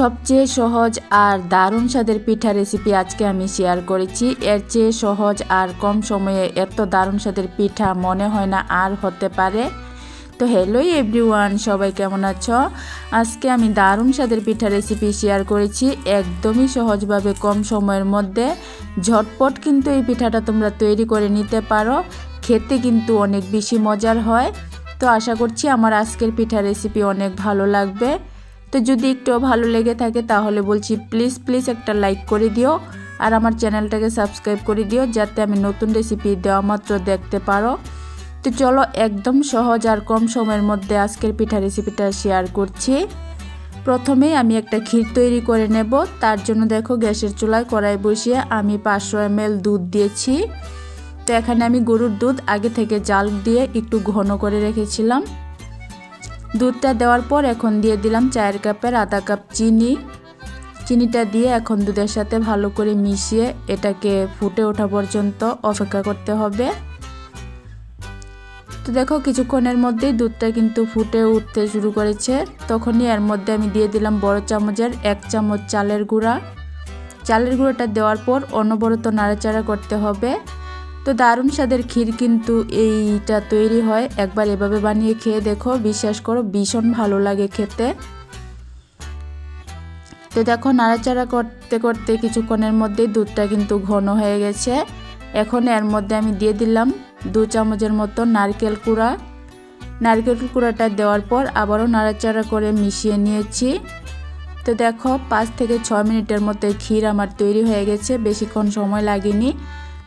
সবচেয়ে সহজ আর দারুণ স্বাদের পিঠা রেসিপি আজকে আমি শেয়ার করেছি। এর চেয়ে সহজ আর কম সময়ে এত দারুণ স্বাদের পিঠা মনে হয় না আর হতে পারে। তো হ্যালো এভরিওয়ান সবাই কেমন আছো? আজকে আমি দারুণ স্বাদের পিঠা রেসিপি শেয়ার করেছি একদমই সহজভাবে কম সময়ের মধ্যে। ঝটপট কিন্তু এই পিঠাটা তোমরা তৈরি করে নিতে পারো। খেতে কিন্তু অনেক বেশি মজার হয়। তো আশা করছি আমার আজকের পিঠা রেসিপি অনেক ভালো লাগবে। তো যদি একটু ভালো লেগে থাকে তাহলে বলছি প্লিজ প্লিজ একটা লাইক করে দিও আর আমার চ্যানেলটাকে সাবস্ক্রাইব করে দিও যাতে আমি নতুন রেসিপি দেওয়া মাত্র দেখতে পারো। তো চলো একদম সহজ আর কম সময়ের মধ্যে আজকের পিঠা রেসিপিটা শেয়ার করছি। প্রথমেই আমি একটা ক্ষীর তৈরি করে নেব। তার জন্য দেখো গ্যাসের চুলায় কড়াই বসিয়ে আমি পাঁচশো এম দুধ দিয়েছি। তো এখানে আমি গরুর দুধ আগে থেকে জাল দিয়ে একটু ঘন করে রেখেছিলাম। দুধটা দেওয়ার পর এখন দিয়ে দিলাম চায়ের কাপের আধা কাপ চিনি। চিনিটা দিয়ে এখন দুধের সাথে ভালো করে মিশিয়ে এটাকে ফুটে ওঠা পর্যন্ত অপেক্ষা করতে হবে। তো দেখো কিছুক্ষণের মধ্যেই দুধটা কিন্তু ফুটে উঠতে শুরু করেছে। তখনই এর মধ্যে আমি দিয়ে দিলাম বড় চামচের এক চামচ চালের গুঁড়া। চালের গুঁড়োটা দেওয়ার পর অনবরত নাড়াচাড়া করতে হবে। তো দারুণ স্বাদের ক্ষীর কিন্তু এইটা তৈরি হয়। একবার এভাবে বানিয়ে খেয়ে দেখো, বিশ্বাস করো, ভীষণ ভালো লাগে খেতে। তো দেখো, নাড়াচাড়া করতে করতে কিছুক্ষণের মধ্যেই দুধটা কিন্তু ঘন হয়ে গেছে। এখন এর মধ্যে আমি দিয়ে দিলাম দু চামচের মতো নারকেল কুড়া। নারকেল কুড়াটা দেওয়ার পর আবারও নাড়াচাড়া করে মিশিয়ে নিয়েছি। তো দেখো, পাঁচ থেকে ছ মিনিটের মধ্যে ক্ষীর আমার তৈরি হয়ে গেছে, বেশিক্ষণ সময় লাগেনি।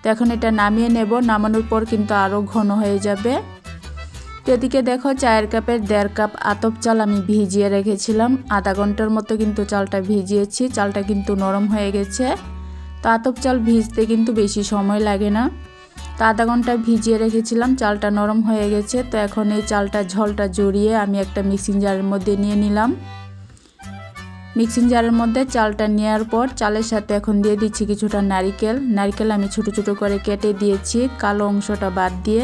তো এখন এটা নামিয়ে নেব। নামানোর পর কিন্তু আরও ঘন হয়ে যাবে। তো এদিকে দেখো চায়ের কাপের দেড় কাপ আতপ চাল আমি ভিজিয়ে রেখেছিলাম। আধা ঘণ্টার মতো কিন্তু চালটা ভিজিয়েছি। চালটা কিন্তু নরম হয়ে গেছে। তো আতপ চাল ভিজতে কিন্তু বেশি সময় লাগে না। তো আধা ঘণ্টা ভিজিয়ে রেখেছিলাম। চালটা নরম হয়ে গেছে। তো এখন এই চালটা ঝলটা জড়িয়ে আমি একটা মিক্সিং জারের মধ্যে নিয়ে নিলাম। মিক্সিং জারের মধ্যে চালটা নেওয়ার পর চালের সাথে এখন দিয়ে দিচ্ছি কিছুটা নারিকেল। নারিকেল আমি ছোটো ছোটো করে কেটে দিয়েছি, কালো অংশটা বাদ দিয়ে।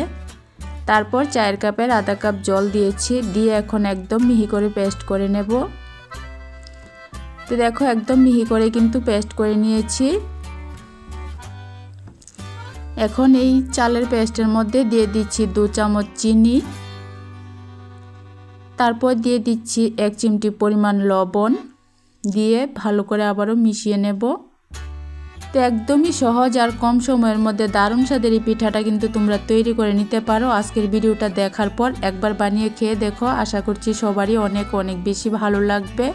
তারপর চায়ের কাপের আধা কাপ জল দিয়েছি, দিয়ে এখন একদম মিহি করে পেস্ট করে নেব। তো দেখো একদম মিহি করে কিন্তু পেস্ট করে নিয়েছি। এখন এই চালের পেস্টের মধ্যে দিয়ে দিচ্ছি দু চামচ চিনি। তারপর দিয়ে দিচ্ছি এক চিমটি পরিমাণ লবণ। দিয়ে ভালো করে আবারও মিশিয়ে নেব। তো একদমই সহজ আর কম সময়ের মধ্যে দারুণ স্বাদের এই পিঠাটা কিন্তু তোমরা তৈরি করে নিতে পারো। আজকের ভিডিওটা দেখার পর একবার বানিয়ে খেয়ে দেখো। আশা করছি সবারই অনেক অনেক বেশি ভালো লাগবে।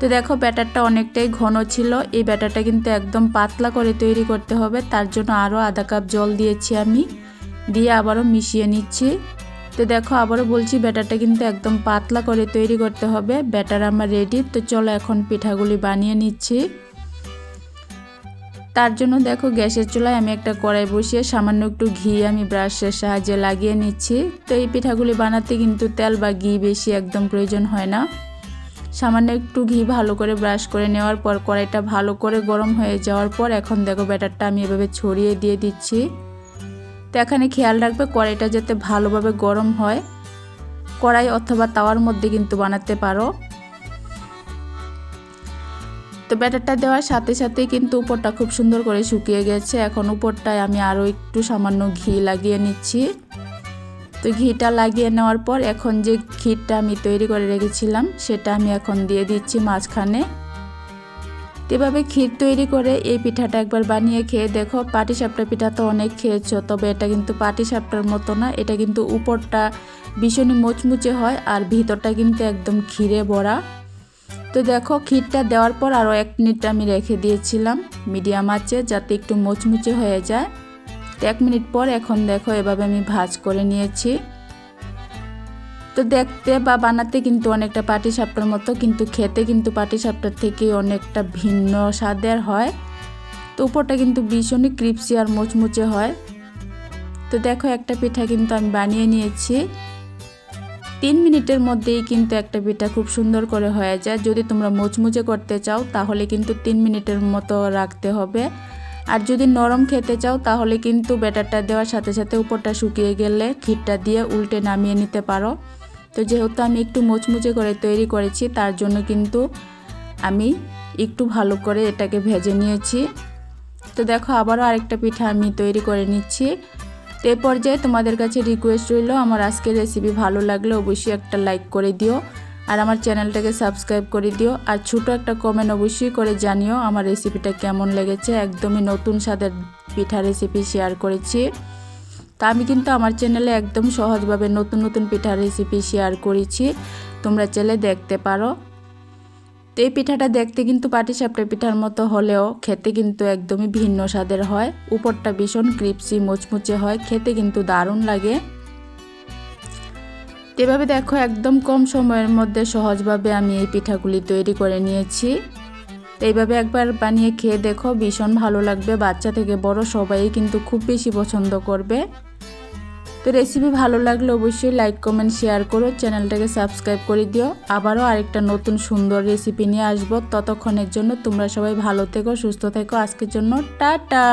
তো দেখো, ব্যাটারটা অনেকটাই ঘন ছিল। এই ব্যাটারটা কিন্তু একদম পাতলা করে তৈরি করতে হবে। তার জন্য আরও আধা কাপ জল দিয়েছি আমি। দিয়ে আবারও মিশিয়ে নিচ্ছি। তো দেখো, আবারও বলছি, ব্যাটারটা কিন্তু একদম পাতলা করে তৈরি করতে হবে। ব্যাটার আমার রেডি তো চলো এখন পিঠাগুলি বানিয়ে নিচ্ছি। তার জন্য দেখো, গ্যাসের চুলায় আমি একটা কড়াই বসিয়ে সামান্য একটু ঘি আমি ব্রাশের সাহায্যে লাগিয়ে নিচ্ছি। তো এই পিঠাগুলি বানাতে কিন্তু তেল বা ঘি বেশি একদম প্রয়োজন হয় না। সামান্য একটু ঘি ভালো করে ব্রাশ করে নেওয়ার পর কড়াইটা ভালো করে গরম হয়ে যাওয়ার পর এখন দেখো, ব্যাটারটা আমি এভাবে ছড়িয়ে দিয়ে দিচ্ছি। তো এখানে খেয়াল রাখবে কড়াইটা যাতে ভালোভাবে গরম হয়। কড়াই অথবা তাওয়ার মধ্যে কিন্তু বানাতে পারো। তো ব্যাটারটা দেওয়ার সাথে সাথে কিন্তু উপরটা খুব সুন্দর করে শুকিয়ে গেছে। এখন উপরটায় আমি আরও একটু সামান্য ঘি লাগিয়ে নিচ্ছি। তো ঘিটা লাগিয়ে নেওয়ার পর এখন যে ক্ষীরটা আমি তৈরি করে রেখেছিলাম, সেটা আমি এখন দিয়ে দিচ্ছি মাঝখানে। এভাবে ক্ষীর তৈরি করে এই পিঠাটা একবার বানিয়ে খেয়ে দেখো পাটিসাপটা পিঠা তো অনেক খেয়েছো, তবে এটা কিন্তু পাটিসাপটার মতো না, এটা কিন্তু উপরটা ভীষণই মুচমুচে হয় আর ভিতরটা কিন্তু একদম ক্ষীরে ভরা। তো দেখো, ক্ষীরটা দেওয়ার পর আরও এক মিনিট আমি রেখে দিয়েছিলাম, মিডিয়াম আছে, যাতে একটু মুচমুচে হয়ে যায়। এক মিনিট পর এখন দেখো, এভাবে আমি ভাজ করে নিয়েছি। তো দেখতে বা বানাতে কিন্তু অনেকটা পাটি সাপটার মতো, কিন্তু খেতে কিন্তু পাটি সাপটার থেকে অনেকটা ভিন্ন স্বাদের হয়। তো উপরটা কিন্তু ভীষণই ক্রিপসি আর মুচমুচে হয়। তো দেখো একটা পিঠা কিন্তু আমি বানিয়ে নিয়েছি। তিন মিনিটের মধ্যেই কিন্তু একটা পিঠা খুব সুন্দর করে হয়ে যায়। যদি তোমরা মুচমুচে করতে চাও, তাহলে কিন্তু তিন মিনিটের মতো রাখতে হবে। আর যদি নরম খেতে চাও, তাহলে কিন্তু ব্যাটারটা দেওয়ার সাথে সাথে উপরটা শুকিয়ে গেলে ক্ষীরটা দিয়ে উল্টে নামিয়ে নিতে পারো। তো যেহেতু আমি একটু মুচমুচে করে তৈরি করেছি, তার জন্য কিন্তু আমি একটু ভালো করে এটাকে ভেজে নিয়েছি। তো দেখো, আবারও আরেকটা পিঠা আমি তৈরি করে নিচ্ছি। তো এই পর্যায়ে তোমাদের কাছে রিকোয়েস্ট রইল, আমার আজকের রেসিপি ভালো লাগলে অবশ্যই একটা লাইক করে দিও আর আমার চ্যানেলটাকে সাবস্ক্রাইব করে দিও। আর ছোটো একটা কমেন্ট অবশ্যই করে জানিও আমার রেসিপিটা কেমন লেগেছে। একদমই নতুন স্বাদের পিঠা রেসিপি শেয়ার করেছি। তা আমি কিন্তু আমার চ্যানেলে একদম সহজভাবে নতুন নতুন পিঠার রেসিপি শেয়ার করেছি। তোমরা চাইলে দেখতে পারো। তো এই পিঠাটা দেখতে কিন্তু পাটিসাপটা পিঠার মতো হলেও খেতে কিন্তু একদমই ভিন্ন স্বাদের হয়। উপরটা ভীষণ ক্রিপসি, মুচমুচে হয়, খেতে কিন্তু দারুণ লাগে। এভাবে দেখো একদম কম সময়ের মধ্যে সহজভাবে আমি এই পিঠাগুলি তৈরি করে নিয়েছি। এইভাবে একবার বানিয়ে খেয়ে দেখো ভীষণ ভালো লাগবে। বাচ্চা থেকে বড় সবাই কিন্তু খুব বেশি পছন্দ করবে। তো রেসিপি ভালো লাগলে অবশ্যই লাইক কমেন্ট শেয়ার করো। চ্যানেলটাকে সাবস্ক্রাইব করে দিও। আবারও আরেকটা নতুন সুন্দর রেসিপি নিয়ে আসব। ততক্ষণের জন্য তোমরা সবাই ভালো থেকো, সুস্থ থেকো। আজকের জন্য টাটা!